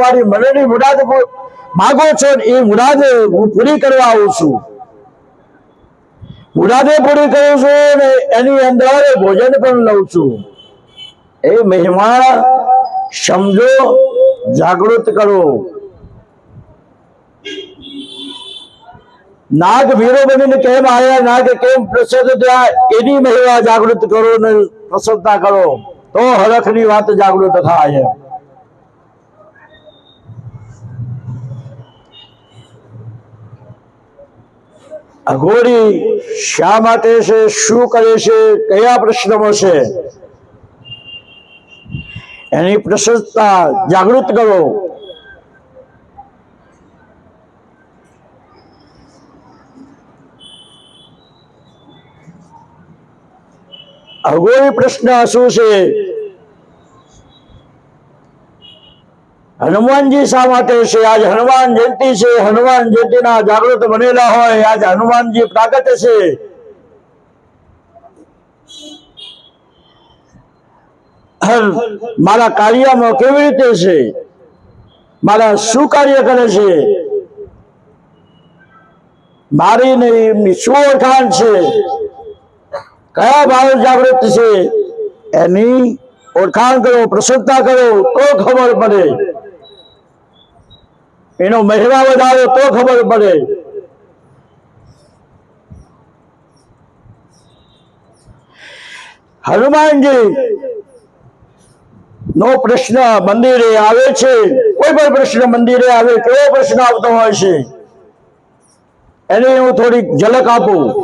તમારી મનની મુરાદ માગો છો એ મુરાદ હું પૂરી કરવા આવું છું. મુરાદે પૂરી કરું છું ને એની અંદર ભોજન પણ લઉં છું. એ મહેમાન સમજો, જાગૃત કરો. નાગ વીરો બનીને કેમ આવ્યા નાગ કેમ પ્રસન્ન થયા? એની મહિમા જાગૃત કરો ને પ્રસન્નતા કરો. તો હરખની વાત જાગૃત થાય. અઘોરી શા માટે છે? શું કરે છે? કયા પ્રશ્નમાં છે? એની પ્રશંસતા જાગૃત કરો. અઘોરી પ્રશ્ન શું છે? હનુમાનજી શા માટે છે? આજ હનુમાન જયંતિ છે. હનુમાન જયંતિના જાગૃત બનેલા હોય. આજ હનુમાનજી પ્રાગટ્ય છે. મારા કાર્યમાં કેવી રીતે છે? મારા શું કાર્ય કરે છે? મારી ને શું ઓળખાણ છે? કયા ભાવ જાગૃત છે? એની ઓળખાણ કરો પ્રસન્નતા કરો, તો ખબર પડે. એનો મહિમા વધારે તો ખબર પડે. હનુમાનજી, નો પ્રશ્ન મંદિરે આવે છે. કોઈ પણ પ્રશ્ન મંદિરે આવે કેવો પ્રશ્ન આવતો હોય છે. એની હું થોડીક ઝલક આપું.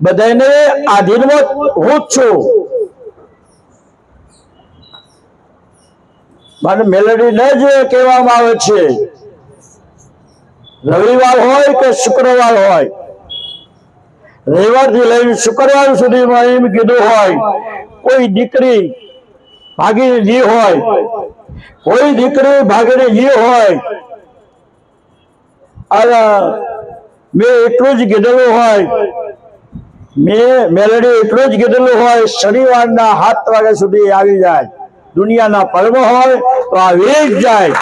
બધાને આધીનમાં હું જ છું. મને મેલેડી ન જ કહેવામાં આવે છે. રવિવાર હોય કે શુક્રવાર હોય? રવિવારથી લઈને શુક્રવાર સુધીમાં એમ કીધું હોય, કોઈ દીકરી ભાગીને જી હોય, કોઈ દીકરી ભાગીને જી હોય, અને મેં એટલું જ કીધેલું હોય, મેં મેલેડી એટલું જ કીધેલું હોય, શનિવારના સાત વાગ્યા સુધી આવી જાય. દુનિયાના પર્વ હોય તો આવી જ જાય.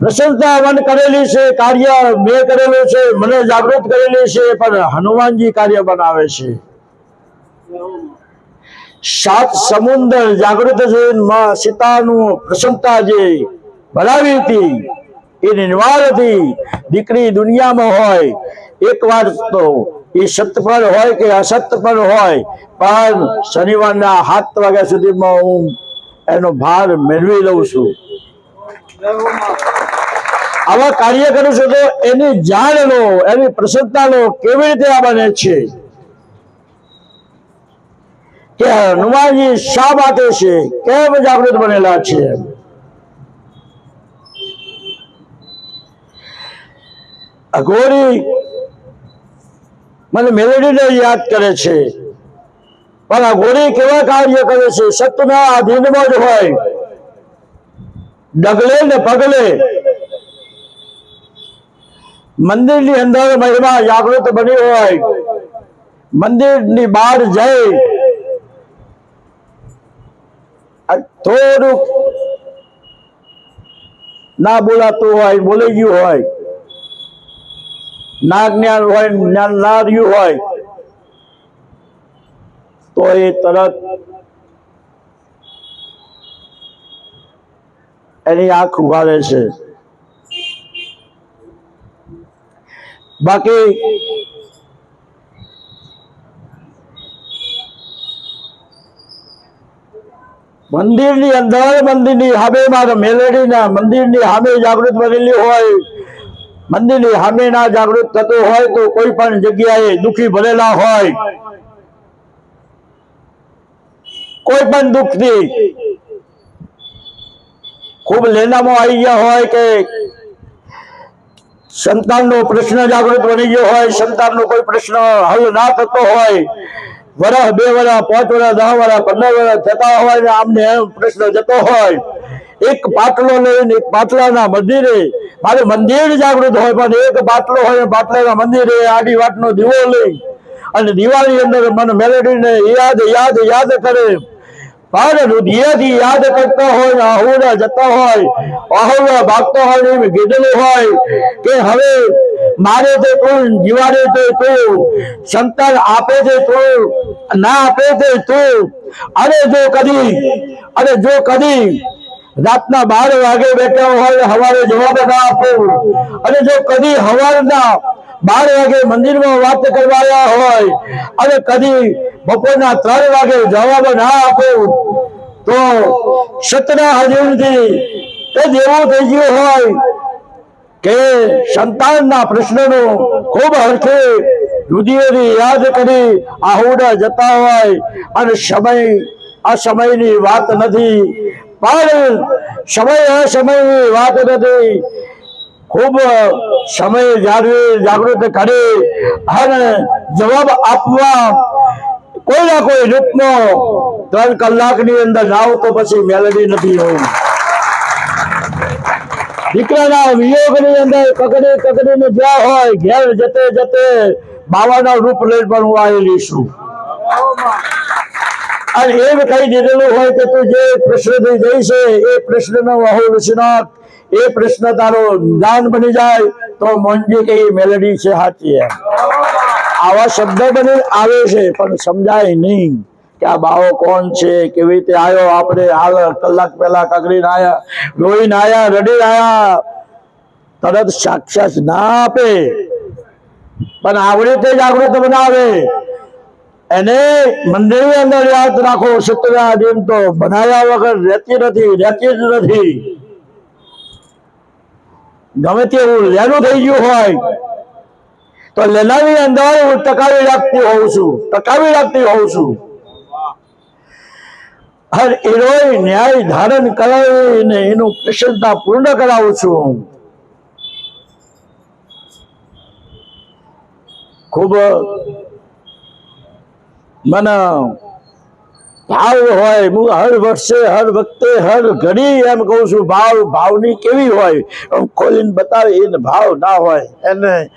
પ્રશંસા વન કરેલી છે, કાર્ય મેં કરેલું છે, મને જાગૃત કરેલી છે, પણ હનુમાનજી કાર્ય બનાવે છે. સાત સમુદ્ર જાગૃતમાં સીતાનું પ્રસન્નતા જે બનાવી હતી એ નિર્વાળ હતી દીકરી દુનિયામાં હોય, એક વાર તો એ સત પર હોય કે અસત પર હોય, પણ શનિવારના સાત વાગ્યા સુધીમાં હું એનો ભાર મેળવી લઉં છું. આવા કાર્ય કરું છું તો એની જાણ લો એની પ્રસન્નતા લો કેવી રીતે આ બને છે? કે હનુમાનજી શા માટે છે? કેમ જાગૃત બનેલા છે? અઘોરી મને મેલેડીને યાદ કરે છે. પણ આ ગોરી કેવા કાર્ય કરે છે? સત્યના આધીનમાં જ હોય. ડગલે ને પગલે. મંદિરની અંદર મહિમા જાગૃત બની હોય. મંદિરની બહાર જઈ થોડુંક ના બોલાતું હોય બોલાઈ ગયું હોય. ના જ્ઞાન હોય જ્ઞાન ના રહ્યું હોય, તો એ તરત એની આંખ ઉગાડે છે. બાકી મંદિરની અંદર મંદિરની સામે મારે મેલેડીના મંદિરની હામે જાગૃત બનેલી હોય મંદિરની સામે ના જાગૃત થતું હોય તો કોઈ પણ જગ્યાએ દુખી ભરેલા હોય. કોઈ પણ દુઃખથી ખૂબ લેનામાં આવી ગયા હોય કે સંતાનનો પ્રશ્ન જાગૃત બની ગયો હોય, સંતાનનો કોઈ પ્રશ્ન હલ ના થતો હોય વરસ બે વરસ પાંચ વરસ દસ વરસ પંદર વરસ થતા હોય ને આમને પ્રશ્ન જતો હોય. એક પાટલો લઈને એક પાટલાના મંદિરે, મારે મંદિર જાગૃત હોય, પણ એક પાટલો હોય પાટલાના મંદિરે આડી વાટનો દીવો લઈ અને દિવાળી અંદર મને મેલેડીને યાદ યાદ યાદ કરે. પણ હૃદયથી યાદ કરતા હોય આહુરા જતા હોય આહુરા ભાગતો હોય એમ કીધેલું હોય કે હવે મારે તો તું જીવાડે તે તું, સંતાન આપે છે તું, ના આપે છે તું. અને જો કદી, અને જો કદી રાતના બાર વાગે બેઠા હોય હવારે જવાબ ના આપો. અને જો કદી હવારના બાર વાગે મંદિરમાં વાત કરવા હોય, અને કદી બપોરના ત્રણ વાગે જવાબ ના આપો, તો સતના હજુરથી તે દેવો થઈ ગયું હોય કે સંતાનના પ્રશ્નનો ખૂબ હરખે હૃદયથી યાદ કરી આહુડા જતા હોય, અને સમય આ સમયની વાત નથી. પણ સમય અસમયની વાત નથી. ખૂબ સમય જાળવી, જાગૃત કરી અને જવાબ આપવા કોઈ ના કોઈ રૂપનો ત્રણ કલાકની અંદર લાવ તો પછી મેલેડી નથી હોય દીકરાના વિયોગની અંદર કકડી ને જ્યાં હોય, ઘેર જતે જતે બાવાના રૂપ લઈ પણ હું આવેલી છું. અને એ કહી દીધેલું હોય કે તું જે પ્રશ્નથી જઈ છે, એ પ્રશ્નનો વહુ વિશ્વનાથ એ પ્રશ્ન તારો જ્ઞાન બની જાય તો મોંજી કે મેલેડી છે સાચી આવા શબ્દ બની આવે છે, પણ સમજાય નહીં કે આ બાવો કોણ છે, કેવી રીતે આવ્યો આપણે, હાલ કલાક પહેલા કકડીને આયા રોઈને આવ્યા રડીને આવ્યા તરત સાક્ષાત ના આપે. પણ આવડી રીતે જાગૃત બનાવે. એને મંદિરની અંદર યાદ રાખો સત્યના દિન તો બનાવ્યા વગર રહેતી નથી, રહેતી જ નથી. ગમે તેવું લેલું થઈ ગયું હોય, તો લેલાની અંદર હું ટકાવી રાખતી હોઉં છું, ટકાવી રાખતી હોઉં છું. હર એરોય ન્યાય ધારણ કરાવીને એનું પ્રસન્નતા પૂર્ણ કરાવું છું. હું ખૂબ મને ભાવ હોય, હું હર વર્ષે, હર વખતે, હર ઘડી એમ કહું છું, ભાવ, ભાવની કેવી હોય? ખોલીને બતાવે, એને ભાવ ના હોય, એને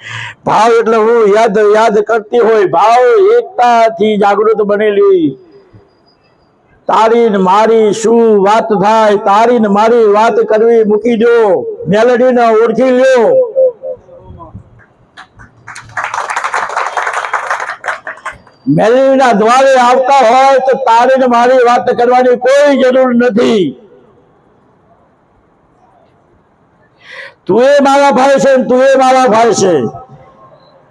ભાવ એટલે હું યાદ યાદ કરતી હોય, ભાવ એકતાથી જાગૃત બનેલી. તારી ને મારી શું વાત થાય તારી ને મારી વાત કરવી મૂકી દો મેલેડીને ઓળખી લ્યો. મેલેડીના દ્વારે આવતા હોય તો તારે મારી વાત કરવાની કોઈ જરૂર નથી. તું એ મારા ભાઈ છે તું એ મારા ભાઈ છે.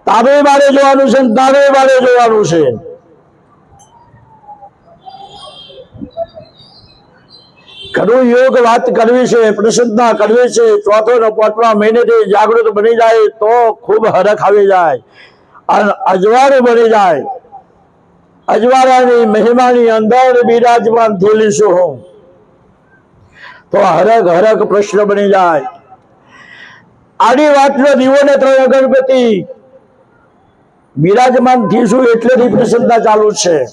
તારે મારે જોવાનું છે તારે મારે જોવાનું છે. ઘણું યોગ વાત કરવી છે, પ્રસન્નતા કરવી છે. ચોથો ને પાંચમા મહિનેથી જાગૃત બની જાય તો ખૂબ હરખ આવી જાય. અને અજવાળું બની જાય. અજવાળાની મહિમાની અંદર બિરાજમાન છું હું. તો હરક હરક પ્રશ્ન બની જાય. આડી વાતનો દીવો ને ત્રણ ગણપતિ. બિરાજમાન થઈશું એટલેથી પ્રસન્નતા ચાલુ છે.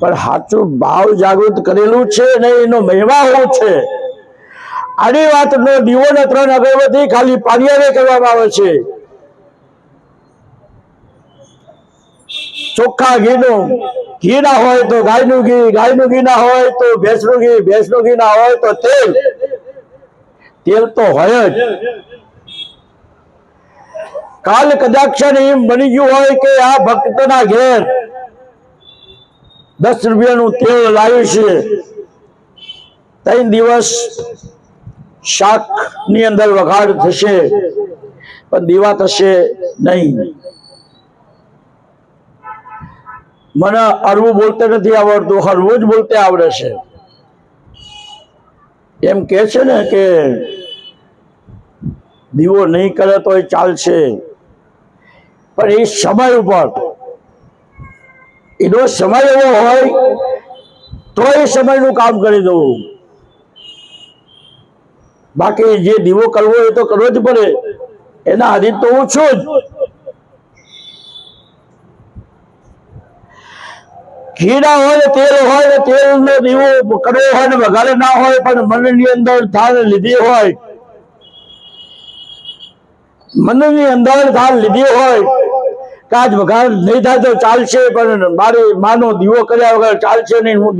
પણ સાચું ભાવ જાગૃત કરેલું છે ને એનો મહિમા શું છે. આડી વાતનો દીવો ને ત્રણ અગરબત્તી ખાલી પાણીયારે કરવામાં આવે છે. ચોખ્ખા ઘીનું. ઘી ના હોય તો ગાયનું ઘી ગાયનું ઘી ના હોય તો ભેંસનું ઘી ભેંસનું ઘી ના હોય તો તેલ. તેલ તો હોય જ. કાલ કદાચ એમ બની ગયું હોય કે આ ભક્તના ઘેર દસ રૂપિયાનું તેલ લાવ્યું છે. ત્રણ દિવસ શાકની અંદર વઘાડ થશે, પણ દીવા થશે નહીં. મને હરવું બોલતે નથી આવડતું, હરવું જ બોલતે આવડે છે. એમ કે છે ને કે દીવો નહીં કરે તો એ ચાલશે. પણ એ સમય ઉપર, એનો સમય એવો હોય તો એ સમયનું કામ કરી દઉં. બાકી જે દીવો કરવો એ તો કરવો જ પડે. એના આધીન તો હું છું જ. ઘી હોય ને તેલ હોય ને તેલ નો દીવો કરવો હોય ને વઘારે ના હોય, પણ મનની અંદર થાળ લીધી હોય. મનની અંદર થાળ લીધી હોય કાજ વઘાર નહીં થાય તો ચાલશે, પણ મારી માનો દીવો કર્યા વગર ચાલશે નહીં, હું